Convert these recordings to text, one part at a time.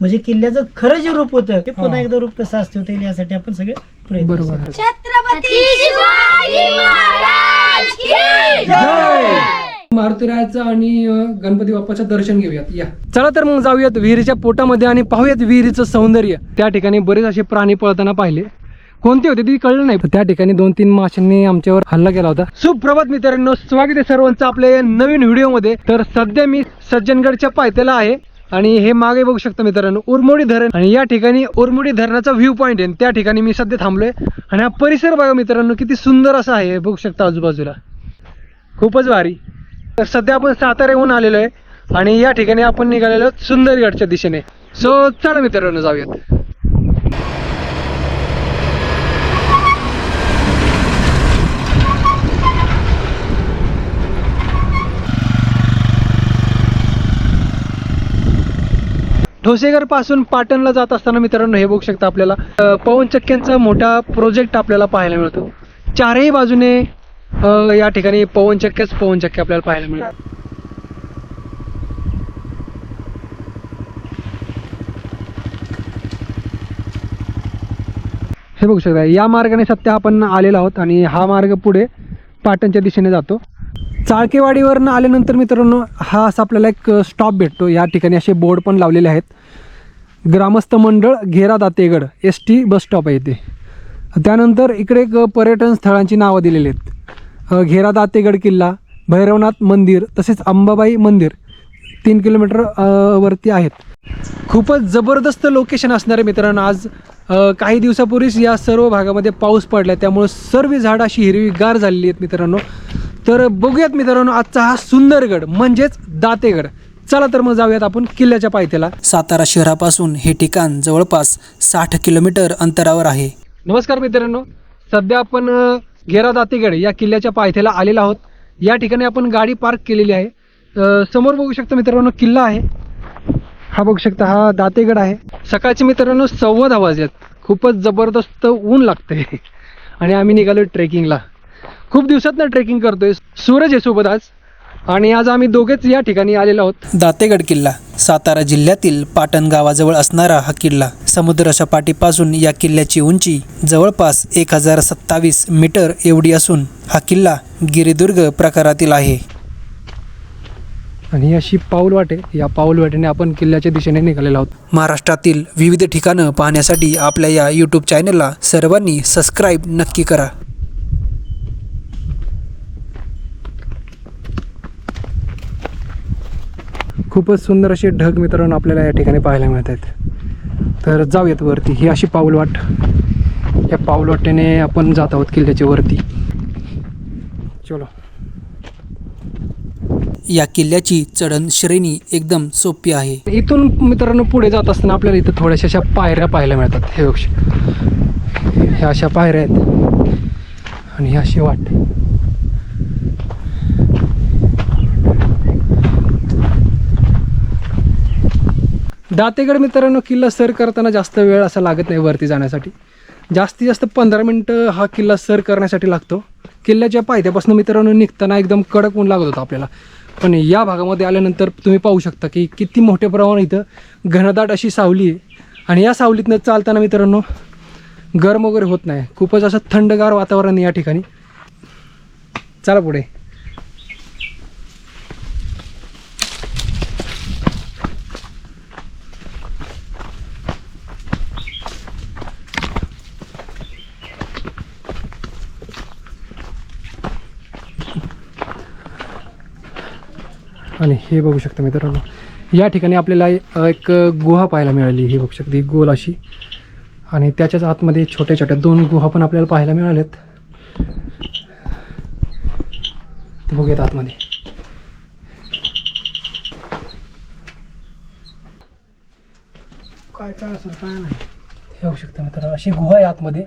म्हणजे किल्ल्याचं खरं जे रूप होतं ते पुन्हा हा. एकदा रूप कसं असतं ते यासाठी आपण सगळे प्रयत्न बरोबर. करतो. छत्रपती शिवाजी महाराज की जय! मारुतीरायाचं आणि अं, गणपती बाप्पाचं दर्शन घेऊयात. या. चला तर मग जाऊयात विहिरीच्या पोटामध्ये आणि पाहूयात विहिरीचं सौंदर्य. त्या ठिकाणी बरेच असे प्राणी पळताना पाहिले. कोणते होते ते कळलं नाही. पण त्या ठिकाणी दोन तीन माशांनी आमच्यावर हल्ला केला होता. सुप्रभात मित्रांनो स्वागत आहे सर्वांचं आपल्या या नवीन व्हिडिओमध्ये. तर सध्या मी सज्जनगडच्या पायथ्याला आहे. आणि हे मागे बघू शकता मित्रांनो उरमोडी धरण. आणि या ठिकाणी उरमोडी धरणाचा व्ह्यू पॉईंट आहे. त्या ठिकाणी मी सध्या थांबलोय. आणि हा परिसर बघा मित्रांनो किती सुंदर असा आहे. बघू शकता आजूबाजूला. खूपच भारी. तर सध्या आपण साताऱ्याहून आलेलो आहे. आणि या ठिकाणी आपण निघालेलो सुंदरगडच्या दिशेने. सो चला मित्रांनो जाऊयात. ठोसेघरपासून पाटणला जात असताना मित्रांनो हे बघू शकता आपल्याला. पवनचक्क्यांचा मोठा प्रोजेक्ट आपल्याला पाहायला मिळतो. चारही बाजूने या ठिकाणी पवनचक्क्याच पवनचक्क्या आपल्याला पाहायला मिळतात. हे बघू शकता या मार्गाने सध्या आपण आलेलो आहोत आणि हा मार्ग पुढे पाटणच्या दिशेने जातो. चाळकेवाडीवरनं आल्यानंतर मित्रांनो हा असा आपल्याला एक स्टॉप भेटतो. या ठिकाणी असे बोर्ड पण लावलेले आहेत. ग्रामस्थ मंडळ Ghera Dategad S T bus stop आहे इथे. त्यानंतर इकडे एक पर्यटन स्थळांची नावं दिलेली आहेत. घेरा दातेगड किल्ला भैरवनाथ मंदिर तसेच अंबाबाई मंदिर तीन किलोमीटर वरती आहेत. खूपच जबरदस्त लोकेशन असणारे मित्रांनो आज काही दिवसापूर्वीच या सर्व भागामध्ये पाऊस पडला त्यामुळे सर्व झाडं अशी हिरवीगार झालेली आहेत मित्रांनो. तर बघूयात मित्रांनो आजचा हा सुंदरगड म्हणजेच दातेगड. चला तर मग जाऊयात आपण किल्ल्याच्या पायथ्याला. सातारा शहरापासून हे ठिकाण जवळपास साठ किलोमीटर अंतरावर आहे. नमस्कार मित्रांनो सध्या आपण घेरा दातेगड या किल्ल्याच्या पायथ्याला आलेलो आहोत. या ठिकाणी आपण गाडी पार्क केलेली आहे. समोर बघू शकता मित्रांनो किल्ला आहे. हा बघू शकता हा दातेगड आहे. सकाळचे मित्रांनो सव्वा दहा वाजलेत. खूपच जबरदस्त ऊन लागते आणि आम्ही निघालो ट्रेकिंगला. खूप दिवसात ट्रेकिंग करतोय. सूरज आहे सोबत आज. आणि आज आम्ही दोघेच या ठिकाणी आलेलो आहोत. दातेगड किल्ला सातारा जिल्ह्यातील पाटण गावाजवळ असणारा हा किल्ला समुद्र सपाटीपासून या किल्ल्याची उंची जवळपास एक हजार सत्तावीस मीटर एवढी असून हा किल्ला गिरिदुर्ग प्रकारातील आहे. आणि अशी पाऊल वाटे या पाऊल वाटेने आपण किल्ल्याच्या दिशेने निघालेलो आहोत. महाराष्ट्रातील विविध ठिकाणं पाहण्यासाठी आपल्या या यूट्यूब चॅनलला सर्वांनी सबस्क्राईब नक्की करा. खूपच सुंदर असे ढग मित्रांनो आपल्याला या ठिकाणी पाहायला मिळत आहेत तर जाऊयात वरती. ही अशी पाऊलवाट या पाऊलवाटेने आपण जात आहोत किल्ल्याच्या वरती. चलो. या किल्ल्याची चढण श्रेणी एकदम सोपी आहे. इथून मित्रांनो पुढे जात असताना आपल्याला इथं थोड्याशा अशा पायऱ्या पाहायला मिळतात. हे ह्या अशा पायऱ्या आहेत. आणि ही अशी वाट. दातेगड मित्रांनो किल्ला सर करताना जास्त वेळ असा लागत नाही वरती जाण्यासाठी. जास्तीत जास्त पंधरा मिनटं हा किल्ला सर करण्यासाठी लागतो. किल्ल्याच्या पायथ्यापासून मित्रांनो निघताना एकदम कडक ऊन लागत होतं आपल्याला. पण या भागामध्ये आल्यानंतर तुम्ही पाहू शकता की किती मोठ्या प्रमाणात इथं घनदाट अशी सावली आहे. आणि या सावलीतनं चालताना मित्रांनो गरम वगैरे होत नाही. खूपच असं थंडगार वातावरण या ठिकाणी. चला पुढे. आणि हे बघू शकता मित्रांनो. या ठिकाणी आपल्याला एक गुहा पाहायला मिळाली. ही बघू शकते गोल अशी. आणि त्याच्याच आतमध्ये छोट्या छोट्या दोन गुहा पण आपल्याला पाहायला मिळाल्यात ते बघूयात आतमध्ये. काय काय असेल काय नाही. हे बघू शकतं मित्र अशी गुहा आहे आतमध्ये.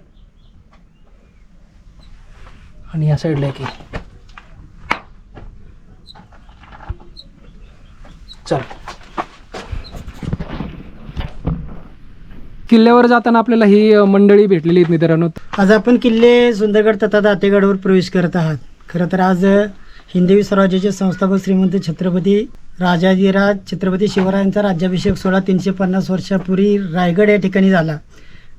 आणि या साईडला एक चल. किल्ल्यावर जाताना आपल्याला ही मंडळी भेटलेली आहेत मित्रांनो. आज आपण किल्ले सुंदरगड तथा दातेगडवर प्रवेश करत आहात. खरं तर आज हिंदवी स्वराज्याचे संस्थापक श्रीमंत छत्रपती राजाजीराज छत्रपती शिवरायांचा राज्याभिषेक सोळा तीनशे पन्नास वर्षापूर्वी रायगड या ठिकाणी झाला.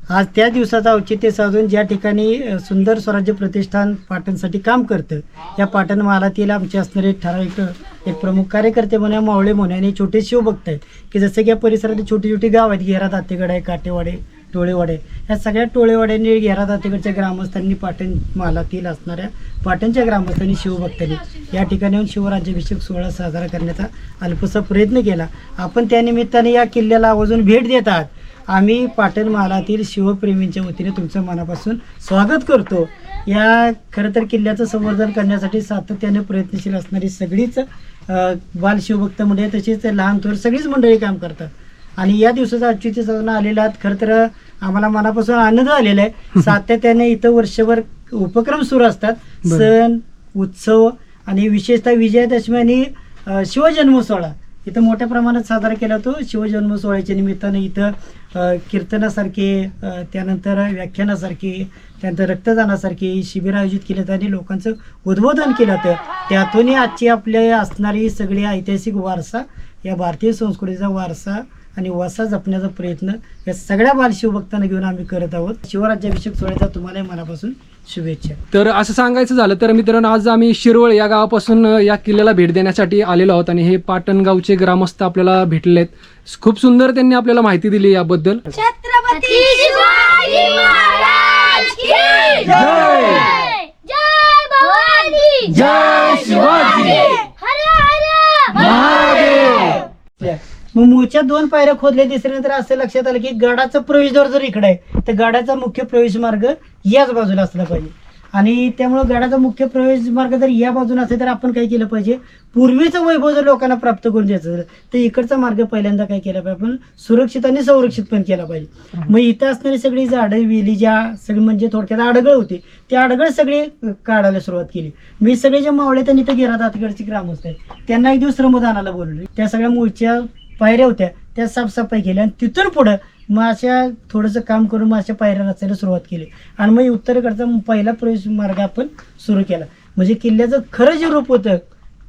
आज त्या दिवसाचं औचित्य साधून ज्या ठिकाणी सुंदर स्वराज्य प्रतिष्ठान पाटणसाठी काम करतं या पाटण महालातील आमचे असणारे ठराविक एक प्रमुख कार्यकर्ते म्हणूया मावळे म्हणूया आणि छोटे शिवभक्त आहेत की जसं की या परिसरात छोटी छोटी गाव आहेत घेरा दातेगड आहे काटेवाडे टोळेवाडे या सगळ्या टोळेवाड्यांनी घेरा दातेगडच्या ग्रामस्थांनी पाटण महालातील असणाऱ्या पाटणच्या ग्रामस्थांनी शिवभक्तांनी या ठिकाणी येऊन शिवराज्याभिषेक सोहळा साजरा करण्याचा अल्पसा प्रयत्न केला. आपण त्यानिमित्ताने या किल्ल्याला आवर्जून भेट देत आहात. आम्ही पाटण महालातील शिवप्रेमींच्या वतीने तुमचं मनापासून स्वागत करतो. या खरं तर किल्ल्याचं संवर्धन करण्यासाठी सातत्याने प्रयत्नशील असणारी सगळीच बाल शिवभक्त मंडळी तसेच लहान थोर सगळीच मंडळी काम करतात. आणि या दिवसाचा औचित्य साधून आलेला आहात खरं तर आम्हाला मनापासून आनंद आलेला आहे. सातत्याने इथं वर्षभर उपक्रम सुरू असतात. सण उत्सव आणि विशेषतः विजयादशमी आणि शिवजन्म सोहळा इथं मोठ्या प्रमाणात साजरा केला जातो. शिवजन्म सोहळ्याच्या निमित्तानं इथं कीर्तनासारखे त्यानंतर व्याख्यानासारखे त्यानंतर रक्तदानासारखे शिबिर आयोजित केले जातात आणि लोकांचं उद्बोधन केलं जातं. त्यातूनही आजची आपल्या असणारी सगळी ऐतिहासिक वारसा या भारतीय संस्कृतीचा वारसा आणि वसा जपण्याचा प्रयत्न या सगळ्या बालशिवभक्तांना घेऊन आम्ही करत आहोत. शिवराज्याभिषेक सोहळ्याचा तुम्हाला मनापासून शुभेच्छा. तर असं सांगायचं झालं तर मित्रांनो आज आम्ही शिरवळ या गावापासून या किल्ल्याला भेट देण्यासाठी आलेलो आहोत आणि हे पाटण गावचे ग्रामस्थ आपल्याला भेटलेले आहेत. खूप सुंदर त्यांनी आपल्याला माहिती दिली याबद्दल. छत्रपती शिवाजी महाराज की! जय भवानी जय शिवाजी हर हर मग मूळच्या दोन पायऱ्या खोदल्या दिसल्यानंतर असं लक्षात आलं की गडाचं प्रवेशद्वार जर इकडे आहे तर गडाचा मुख्य प्रवेश मार्ग याच बाजूला असला पाहिजे. आणि त्यामुळं गडाचा मुख्य प्रवेश मार्ग जर या बाजूला असेल तर आपण काय केलं पाहिजे? पूर्वीचं वैभव जर लोकांना प्राप्त करून द्यायचं तर इकडचा मार्ग पहिल्यांदा काय केला पाहिजे? आपण सुरक्षित आणि संरक्षित पण केला पाहिजे. मग इथं असणारी सगळी झाडं वेली ज्या सगळी म्हणजे थोडक्यात अडगळ होती ते अडगळ सगळी काढायला सुरुवात केली. मी सगळे जे मावळे त्यांनी इथं गेला तिकडचे ग्रामस्थ आहेत त्यांना एक दिवस श्रमदानाला बोलवले. त्या सगळ्या मूळच्या पायऱ्या होत्या त्या साफसफाई केल्या आणि तिथून पुढं मग अशा थोडंसं काम करून मग अशा पायऱ्या रचायला सुरुवात केली. आणि मग उत्तरेकडचा पहिला प्रवेश मार्ग आपण सुरू केला. म्हणजे किल्ल्याचं खरं जे रूप होतं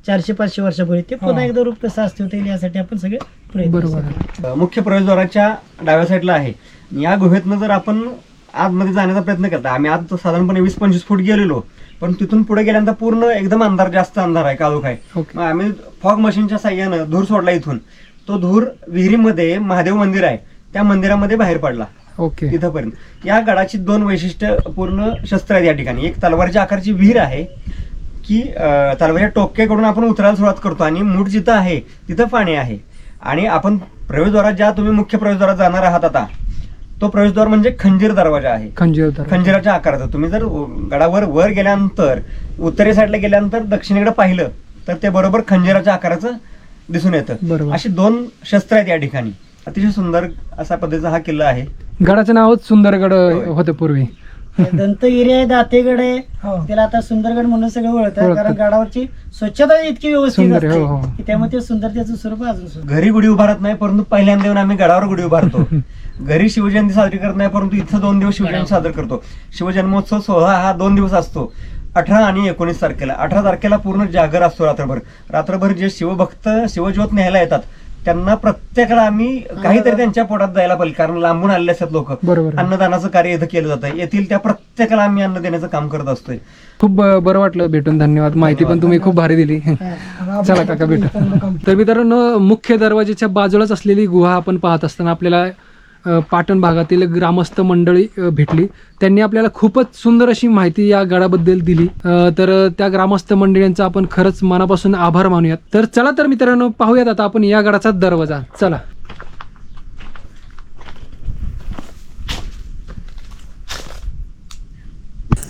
चारशे पाचशे वर्षापूर्वी ते पुन्हा हा. एकदा रूप कसं असते होतं यासाठी आपण सगळे बरोबर. मुख्य प्रवेशद्वाराच्या डाव्या साईडला आहे. या गुहेतनं जर आपण आतमध्ये जाण्याचा प्रयत्न करता आम्ही आज साधारणपणे वीस पंचवीस फूट गेलेलो पण तिथून पुढे गेल्यानंतर पूर्ण एकदम अंधार जास्त अंधार आहे काळोख आहे. आम्ही फॉग मशीनच्या साह्यानं धूर सोडला इथून. तो धूर विहिरीमध्ये महादेव मंदिर आहे. त्या मंदिरामध्ये बाहेर पडला. ओके. तिथपर्यंत या गडाची दोन वैशिष्ट्य पूर्ण शस्त्र आहेत या ठिकाणी. एक तलवारच्या आकारची विहीर आहे की तलवारच्या टोक्याकडून आपण उतरायला सुरुवात करतो आणि मूठ जिथं आहे तिथं पाणी आहे. आणि आपण प्रवेशद्वारात ज्या तुम्ही मुख्य प्रवेशद्वारात जाणार आहात आता तो प्रवेशद्वार म्हणजे खंजीर दरवाजा आहे. खंजीर खंजिराच्या आकाराचा. तुम्ही जर गडावर वर गेल्यानंतर उत्तरे साईडला गेल्यानंतर दक्षिणेकडे पाहिलं तर ते बरोबर खंजिराच्या आकाराचं दिसून येतं बरोबर. अशी दोन शस्त्र आहेत या ठिकाणी. अतिशय सुंदर असा पद्धतीचा हा किल्ला आहे. गडाचं नावच सुंदरगड होतं पूर्वी. दंतगिरी आहे दातेगड आहे. हो. त्याला आता सुंदरगड म्हणून सगळं ओळखतात ओळखतात. कारण गडावरची स्वच्छता इतकी व्यवस्थित सुंदर असते हो, हो. की त्यामुळे ते सुंदरतेचं स्वरूप अजून सुंदर. घरी गुढी उभारत नाही परंतु पहिल्यांदा येऊन आम्ही गडावर गुढी उभारतो. घरी शिवजयंती साजरी करत नाही परंतु इथं दोन दिवस शिवजयंती साजरी करतो. शिवजन्मोत्सव सोहळा हा दोन दिवस असतो. अठरा आणि एकोणीस तारखेला. अठरा तारखेला पूर्ण जागर असतो रात्रभर. रात्रभर जे शिवभक्त शिवज्योत न्यायला येतात त्यांना प्रत्येकाला आम्ही काहीतरी त्यांच्या पोटात द्यायला पाहिजे कारण लांबून आलेले असतात लोक. अन्नदानाचं कार्य इथं केलं जातं येथील त्या प्रत्येकाला आम्ही अन्न देण्याचं काम करत असतोय. खूप बरं वाटलं भेटून. धन्यवाद. माहिती पण तुम्ही खूप भारी दिली. चला काका भेटू. तर मित्रांनो मुख्य दरवाजेच्या बाजूलाच असलेली गुहा आपण पाहत असताना आपल्याला पाटण भागातील ग्रामस्थ मंडळी भेटली. त्यांनी आपल्याला खूपच सुंदर अशी माहिती या गडाबद्दल दिली. तर त्या ग्रामस्थ मंडळींचा आपण खरंच मनापासून आभार मानूयात. तर चला तर मित्रांनो पाहूयात आता आपण या गडाचा दरवाजा. चला.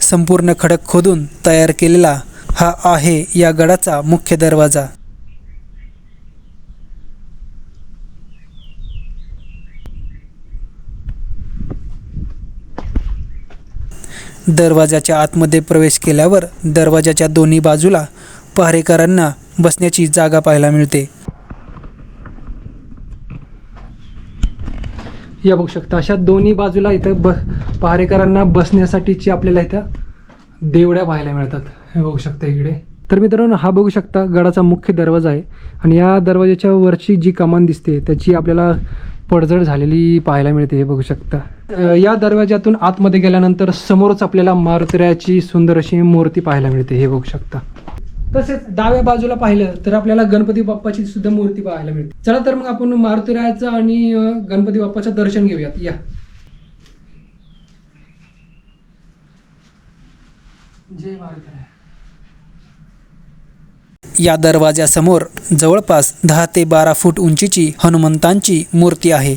संपूर्ण खडक खोदून तयार केलेला हा आहे या गडाचा मुख्य दरवाजा. दरवाजाच्या आतमध्ये प्रवेश केल्यावर दरवाजाच्या दोन्ही बाजूला पहारेकरांना बसण्याची जागा पाहायला मिळते. या बघू शकता अशा दोन्ही बाजूला इथं ब पहारेकरांना बसण्यासाठीची आपल्याला इथं देवड्या पाहायला मिळतात. हे बघू शकता इकडे. तर मित्रांनो हा बघू शकता गडाचा मुख्य दरवाजा आहे. आणि या दरवाजाच्या वरची जी कमान दिसते त्याची आपल्याला पडझड झालेली पाहायला मिळते हे बघू शकता. या दरवाजातून आतमध्ये गेल्यानंतर समोरच आपल्याला मारुतऱ्याची सुंदर अशी मूर्ती पाहायला मिळते हे बघू शकता. तसेच डाव्या बाजूला पाहिलं तर आपल्याला गणपती बाप्पाची सुद्धा मूर्ती पाहायला मिळते. चला तर मग आपण मारुतीरायाचं आणि गणपती बाप्पाचं दर्शन घेऊयात. या. जय मारुतीराय. या दरवाजासमोर जवळपास दहा ते बारा फूट उंचीची हनुमंतांची मूर्ती आहे.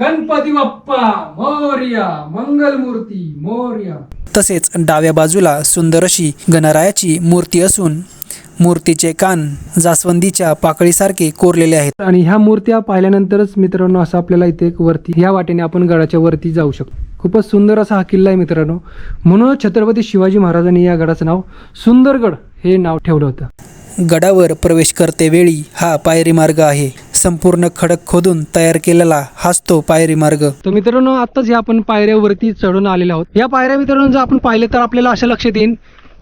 गणपती बाप्पा मोर्या मंगलमूर्ती मोर्या. तसेच डाव्या बाजूला सुंदर अशी गणरायाची मूर्ती असून मूर्तीचे कान जास्वंदीच्या पाकळीसारखे कोरलेले आहेत. आणि ह्या मूर्त्या पाहिल्यानंतरच मित्रांनो असं आपल्याला इथे एक वरती ह्या वाटेने आपण गडाच्या वरती जाऊ शकतो. खूपच सुंदर असा हा किल्ला आहे मित्रांनो. म्हणून छत्रपती शिवाजी महाराजांनी या गडाचं नाव सुंदरगड हे नाव ठेवलं होतं. गडावर प्रवेश करतेवेळी हा पायरी मार्ग आहे. संपूर्ण खडक खोदून तयार केलेला हाच तो पायरी मार्ग. तर मित्रांनो आत्ताच या आपण पायऱ्यावरती चढून आलेलो आहोत. या पायऱ्या मित्रांनो जर आपण पाहिले तर आपल्याला असं लक्षात येईल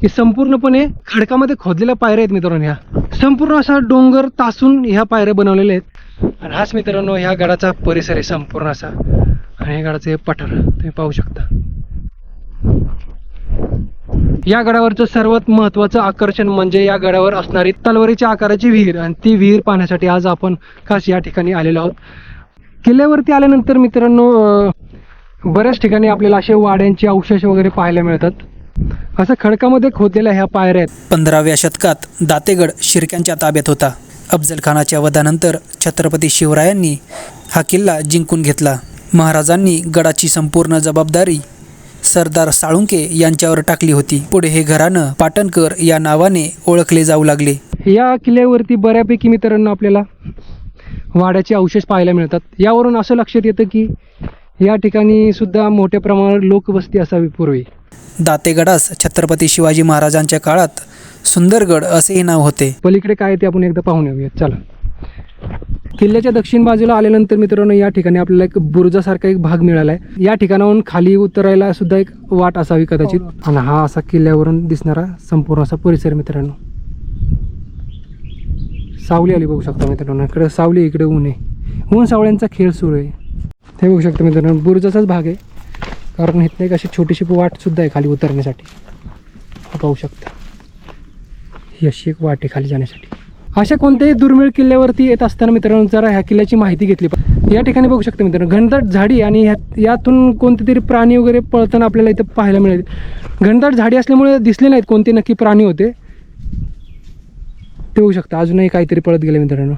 की संपूर्णपणे खडकामध्ये खोदलेल्या पायऱ्या आहेत मित्रांनो ह्या. संपूर्ण असा डोंगर तासून ह्या पायऱ्या बनवलेल्या आहेत. आणि हाच मित्रांनो ह्या गडाचा परिसर आहे संपूर्ण असा. आणि या गडाचं हे पठार तुम्ही पाहू शकता. या गडावरचं सर्वात महत्त्वाचं आकर्षण म्हणजे या गडावर असणारी तलवारीच्या आकाराची विहीर. आणि ती विहीर पाहण्यासाठी आज आपण खास या ठिकाणी आलेलो आहोत. किल्ल्यावरती आल्यानंतर मित्रांनो बऱ्याच ठिकाणी आपल्याला असे वाड्यांचे अवशेष वगैरे पाहायला मिळतात. असं खडकामध्ये खोदलेल्या ह्या पायऱ्या आहेत. पंधराव्या शतकात दातेगड शिर्क्यांच्या ताब्यात होता. अफजल खानाच्या वधानंतर छत्रपती शिवरायांनी हा किल्ला जिंकून घेतला. महाराजांनी गडाची संपूर्ण जबाबदारी सरदार साळुंके यांच्यावर टाकली होती. पुढे हे घराणं पाटणकर या नावाने ओळखले जाऊ लागले. या किल्ल्यावरती बऱ्यापैकी मित्रांनो आपल्याला वाड्याचे अवशेष पाहायला मिळतात. यावरून असं लक्षात येतं की या ठिकाणी सुद्धा मोठ्या प्रमाणावर लोकवस्ती असावी पूर्वी. दातेगडास छत्रपती शिवाजी महाराजांच्या काळात सुंदरगड असेही नाव होते. पलीकडे काय ते आपण एकदा पाहून येऊयात. चला. किल्ल्याच्या दक्षिण बाजूला आल्यानंतर मित्रांनो या ठिकाणी आपल्याला एक बुरुजासारखा एक भाग मिळाला आहे या ठिकाणाहून खाली उतरायला सुद्धा एक वाट असावी कदाचित. आणि हा असा किल्ल्यावरून दिसणारा संपूर्ण असा परिसर मित्रांनो. सावली आली बघू शकता मित्रांनो. इकडे सावली इकडे ऊन आहे. ऊन सावळ्यांचा खेळ सुरू आहे. हे बघू शकता मित्रांनो बुरुजाचाच भाग आहे. कारण इथं एक अशी छोटीशी वाटसुद्धा आहे खाली उतरण्यासाठी. पाहू शकता. ही अशी एक वाट आहे खाली जाण्यासाठी. अशा कोणत्याही दुर्मिळ किल्ल्यावरती येत असताना मित्रांनो जरा ह्या किल्ल्याची माहिती घेतली पाहिजे. या ठिकाणी बघू शकता मित्रांनो घनदाट झाडी आणि ह्या यातून कोणते तरी प्राणी वगैरे पळताना आपल्याला इथं पाहायला मिळेल. घनदाट झाडी असल्यामुळे दिसले नाहीत कोणते नक्की प्राणी होते. ते होऊ शकतं अजूनही काहीतरी पळत गेले मित्रांनो.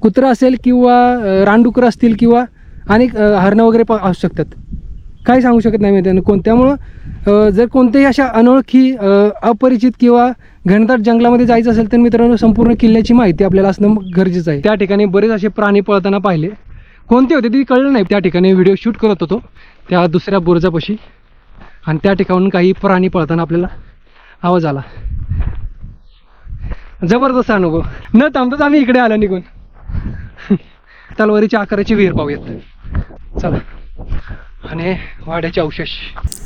कुत्रा असेल किंवा रानडुकरं असतील किंवा अनेक हरणं वगैरे पा असू शकतात. काही सांगू शकत नाही मित्रांनो कोण त्यामुळं जर कोणत्याही अशा अनोळखी अपरिचित किंवा घनदाट जंगलामध्ये जायचं असेल तर मित्रांनो संपूर्ण किल्ल्याची माहिती आपल्याला असणं गरजेचं आहे. त्या ठिकाणी बरेच असे प्राणी पळताना पाहिले. कोणते होते ते कळलं नाही. त्या ठिकाणी व्हिडिओ शूट करत होतो. त्या दुसऱ्या बोरजापाशी. आणि त्या ठिकाणून काही प्राणी पळताना आपल्याला आवाज आला. जबरदस्त अनुभव. न थांबताच आम्ही इकडे आलो निघून. तलवारीच्या आकाराची विहीर पाहूयात. चला. आणि वाड्याचे अवशेष.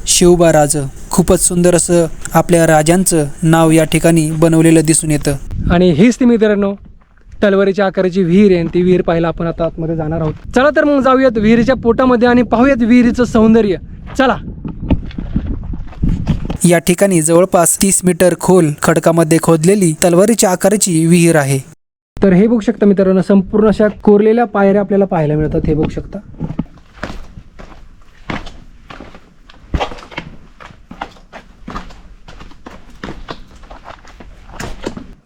शिवबा राज खूपच सुंदर असं आपल्या राजांचं नाव या ठिकाणी बनवलेलं दिसून येतं. आणि हीच ती मित्रांनो तलवारीच्या आकाराची विहीर आहे आणि ती विहीर पाहायला आपण आता आतमध्ये जाणार आहोत. चला तर मग जाऊयात विहिरीच्या पोटामध्ये आणि पाहूयात विहिरीचं सौंदर्य. चला. या ठिकाणी जवळपास तीस मीटर खोल खडकामध्ये खोदलेली तलवारीच्या आकाराची विहीर आहे. तर हे बघू शकता मित्रांनो संपूर्ण अशा कोरलेल्या पायऱ्या आपल्याला पाहायला मिळतात. हे बघू शकता.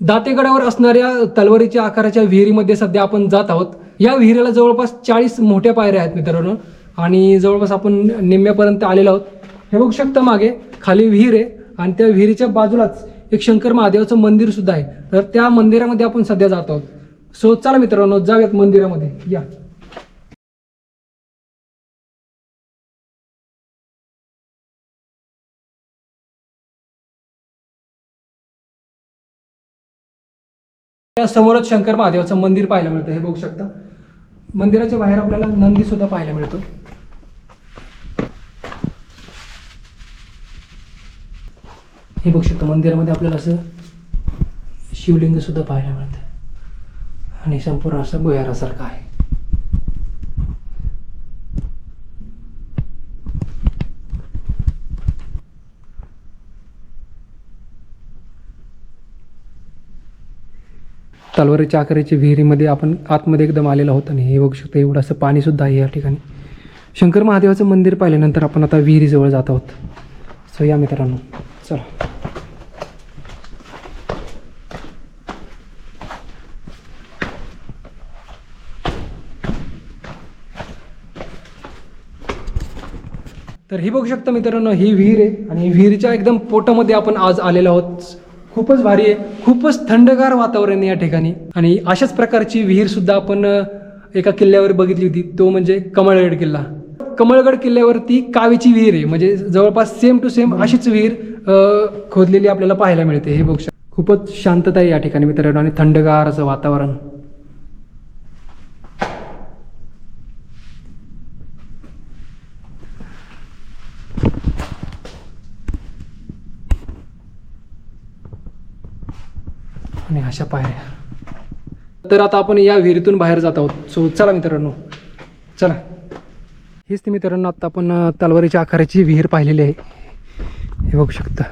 दातेगडावर असणाऱ्या तलवारीच्या आकाराच्या विहिरीमध्ये सध्या आपण जात आहोत. या विहिरीला जवळपास चाळीस मोठ्या पायऱ्या आहेत मित्रांनो. आणि जवळपास आपण निम्म्यापर्यंत आलेलो आहोत. हे बघू शकता मागे खाली विहीर आहे आणि त्या विहिरीच्या बाजूलाच एक शंकर महादेवाचं मंदिर सुद्धा आहे. तर त्या मंदिरामध्ये आपण सध्या जात आहोत. सो चला मित्रांनो जाऊयात मंदिरामध्ये. या. त्या समोरच शंकर महादेवाचं मंदिर पाहायला मिळतं हे बघू शकता. मंदिराच्या बाहेर आपल्याला नंदी सुद्धा पाहायला मिळतो. हे बघू शकतो मंदिरामध्ये आपल्याला असं शिवलिंग सुद्धा पाहायला मिळतं. आणि संपूर्ण असं भुयारासारखं आहे. तलवारीच्या आकाराच्या विहिरीमध्ये आपण आतमध्ये एकदम आलेलं होतं आणि हे बघू शकतो एवढं असं पाणीसुद्धा आहे या ठिकाणी. शंकर महादेवाचं मंदिर पाहिल्यानंतर आपण आता विहिरीजवळ जात आहोत. सो या मित्रांनो चला. तर ही बघू शकता मित्रांनो ही विहीर आहे आणि विहिरीच्या एकदम पोटामध्ये आपण आज आलेलो आहोत. खूपच भारी आहे. खूपच थंडगार वातावरण आहे या ठिकाणी. आणि अशाच प्रकारची विहीर सुद्धा आपण एका किल्ल्यावर बघितली होती. तो म्हणजे कमळगड किल्ला. कमळगड किल्ल्यावरती कावेची विहीर आहे. म्हणजे जवळपास सेम टू सेम अशीच विहीर खोदलेली आपल्याला पाहायला मिळते. हे बघू खूपच शांतता आहे या ठिकाणी मित्रांनो आणि थंडगार असं वातावरण. आणि अशा पायऱ्या. तर आता आपण या विहिरीतून बाहेर जात आहोत. सो चला मित्रांनो. चला. हेच ते मित्रांनो आता आपण तलवारीच्या आकाराची विहीर पाहिलेली आहे. हे बघू शकता.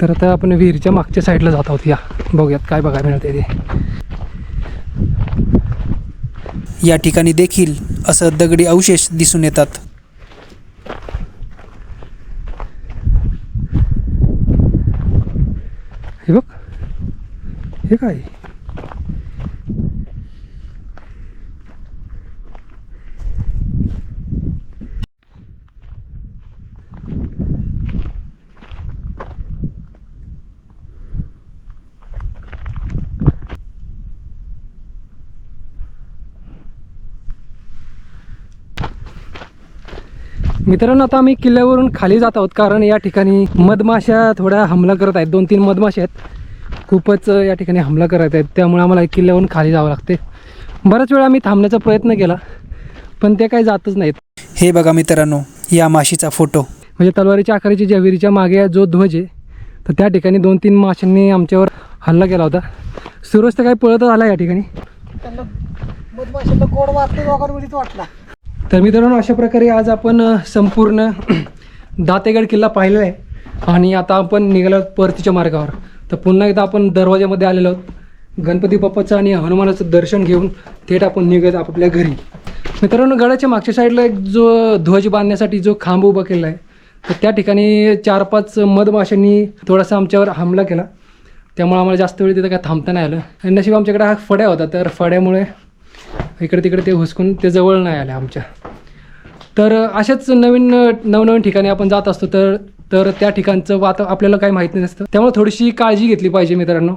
तर आता आपण विहिरीच्या मागच्या साईडला जात आहोत. या. बघूयात काय बघायला मिळते ते. या ठिकाणी देखील असं दगडी अवशेष दिसून येतात हे बघ हे काय? मित्रांनो आता आम्ही किल्ल्यावरून खाली जात आहोत कारण या ठिकाणी मधमाशा थोड्या हमला करत आहेत. दोन तीन मधमाशा आहेत. खूपच या ठिकाणी हमला करत आहेत. त्यामुळे आम्हाला किल्ल्यावरून खाली जावं लागते. बऱ्याच वेळा आम्ही थांबण्याचा प्रयत्न केला पण ते काही जातच नाहीत. हे बघा मित्रांनो या माशीचा फोटो. म्हणजे तलवारीच्या आकाराची ज्या विहिरीच्या मागे जो ध्वज आहे तर त्या ठिकाणी दोन तीन माशांनी आमच्यावर हल्ला केला होता. सूरज तर काही पळतच आला या ठिकाणी. वाटला. तर मित्रांनो अशा प्रकारे आज आपण संपूर्ण दातेगड किल्ला पाहिलेला आहे. आणि आता आपण निघालो परतीच्या मार्गावर. तर पुन्हा एकदा आपण दरवाज्यामध्ये आलेलो आहोत. गणपती बाप्पाचं आणि हनुमानाचं दर्शन घेऊन थेट आपण निघत आपापल्या घरी. मित्रांनो गडाच्या मागच्या साईडला एक जो ध्वज बांधण्यासाठी जो खांब उभा केला आहे तर त्या ठिकाणी चार पाच मधमाशांनी थोडासा आमच्यावर हमला केला. त्यामुळे आम्हाला जास्त वेळ तिथं काय थांबता नाही आलं. आणि नशीब आमच्याकडे हा फड्या होता तर फड्यामुळे इकडे तिकडे ते हुसकून ते जवळ नाही आले आमच्या. तर अशाच नवीन नवनवीन ठिकाणी आपण जात असतो तर तर त्या ठिकाणचं वाता आपल्याला काही माहिती नसतं. त्यामुळे थोडीशी काळजी घेतली पाहिजे मित्रांनो.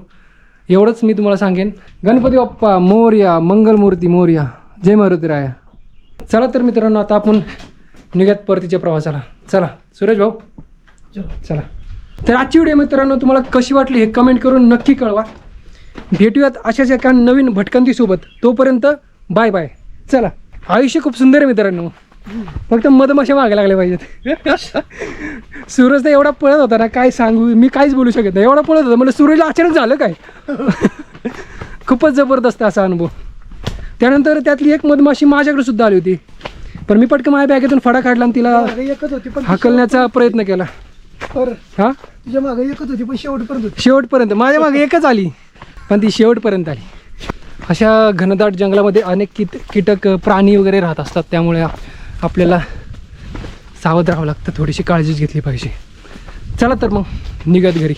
एवढंच मी तुम्हाला सांगेन. गणपती बाप्पा मोर्या मंगलमूर्ती मोर्या. जय मारुती राया चला तर मित्रांनो आता आपण निघत परतीच्या प्रवासाला. चला सुरेश भाऊ. चला. तर आजची व्हिडिओ मित्रांनो तुम्हाला कशी वाटली हे कमेंट करून नक्की कळवा. भेटूयात अशाच एका नवीन भटकंतीसोबत. तोपर्यंत बाय बाय चला. आयुष्य खूप सुंदर आहे मित्रांनो. फक्त मधमाशा मागे लागल्या पाहिजेत. सूरज तर एवढा पळत होता ना काय सांगू मी काहीच बोलू शकत नाही. एवढा पळत होता मला सूरजला अचानक झालं काय? खूपच जबरदस्त असा अनुभव. त्यानंतर त्यातली एक मधमाशी माझ्याकडे सुद्धा आली होती. पण मी पटकन माझ्या बॅगेतून फडा काढला आणि तिला एकच होती पण हाकलण्याचा प्रयत्न केला. हा? तुझ्या मागे एकच होती पण शेवटपर्यंत शेवटपर्यंत. माझ्या मागे एकच आली पण ती शेवटपर्यंत आली. अशा घनदाट जंगलामध्ये अनेक किट कीटक प्राणी वगैरे राहत असतात. त्यामुळे आपल्याला सावध राहावं लागतं. थोडीशी काळजीच घेतली पाहिजे. चला तर मग निघत घरी.